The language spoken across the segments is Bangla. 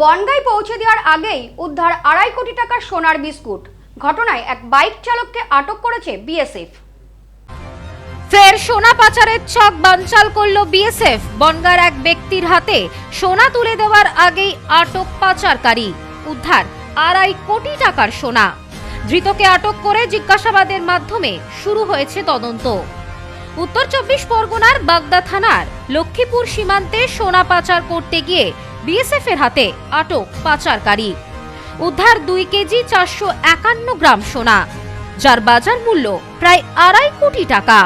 বনগাঁয় পৌঁছে দেওয়ার আগেই উদ্ধার আড়াই কোটি টাকার সোনার বিস্কুট। ঘটনায় এক বাইক চালককে আটক করেছে বিএসএফ। ফের সোনা পাচারের ছক বানচাল করল বিএসএফ। বনগার এক ব্যক্তির হাতে সোনা তুলে দেওয়ার আগেই আটক পাচারকারী। উদ্ধার আড়াই কোটি টাকার সোনা। ধৃতকে আটক করে জিজ্ঞাসাবাদের মাধ্যমে শুরু হয়েছে তদন্ত। উত্তর চব্বিশ পরগনার বাগদা থানার লক্ষ্মীপুর সীমান্তে সোনা পাচার করতে গিয়ে বিএসএফ এর হাতে আটক পাচারকারী। উদ্ধার দুই কেজি চারশো একান্ন গ্রাম সোনা, যার বাজার মূল্য প্রায় আড়াই কোটি টাকা।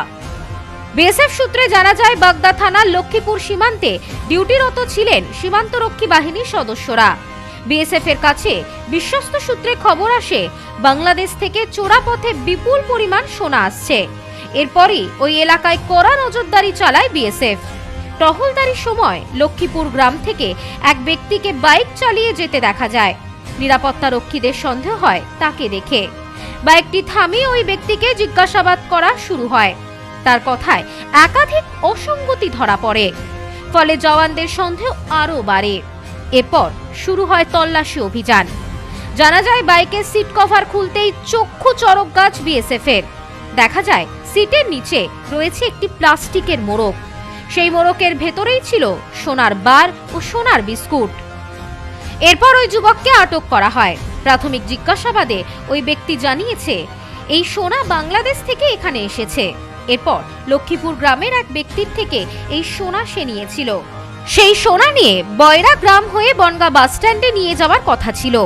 বিএসএফ সূত্রে জানা যায়, বাগদা থানার লক্ষ্মীপুর সীমান্তে ডিউটিরত ছিলেন সীমান্তরক্ষী বাহিনীর সদস্যরা। বিএসএফ এর কাছে বিশ্বস্ত সূত্রে খবর আসে, বাংলাদেশ থেকে চোরা পথে বিপুল পরিমাণ সোনা আসছে। এরপরই ওই এলাকায় কড়া নজরদারি চালায় বিএসএফ। টহলদারির সময় লক্ষ্মীপুর গ্রাম থেকে এক ব্যক্তিকে বাইক চালিয়ে যেতে দেখা যায়। নিরাপত্তা রক্ষীদের সন্দেহ হয় তাকে দেখে। বাইকটি থামিয়ে ওই ব্যক্তিকে জিজ্ঞাসাবাদ করা শুরু হয়। তার কথায় একাধিক অসঙ্গতি ধরা পড়ে। ফলে জওয়ানদের সন্দেহ আরও বাড়ে। এরপর শুরু হয় তল্লাশি অভিযান। জানা যায়, বাইকের সিট কভার খুলতেই চক্ষু চরক গাছ বিএসএফ এর দেখা যায়, সিটের নিচে রয়েছে একটি প্লাস্টিকের মোড়ক। সেই মোড়কের ভেতরেই ছিল সোনার বার ও সোনার বিস্কুট। এরপর ওই যুবককে আটক করা হয়। প্রাথমিক জিজ্ঞাসাবাদে ওই ব্যক্তি জানিয়েছে, এই সোনা বাংলাদেশ থেকে এখানে এসেছে। এরপর লক্ষ্মীপুর গ্রামের এক ব্যক্তির থেকে এই সোনা সে নিয়েছিল। সেই সোনা নিয়ে বয়রা গ্রাম হয়ে বনগা বাসস্ট্যান্ডে নিয়ে যাওয়ার কথা ছিল।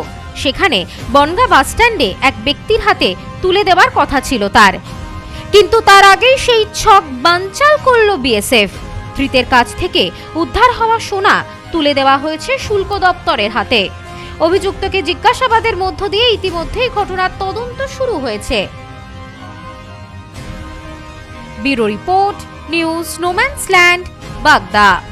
সেখানে বনগা বাসস্ট্যান্ডে এক ব্যক্তির হাতে তুলে দেওয়ার কথা ছিল তার। কিন্তু তার আগেই সেই ছক বানচাল করল বিএসএফ। ধৃতের কাছ থেকে উদ্ধার হওয়া সোনা তুলে দেওয়া হয়েছে শুল্ক দপ্তরের হাতে। অভিযুক্তকে জিজ্ঞাসাবাদের মধ্য দিয়ে ইতিমধ্যেই ঘটনার তদন্ত শুরু হয়েছে। Bureau report, news, no man's land, Bagda.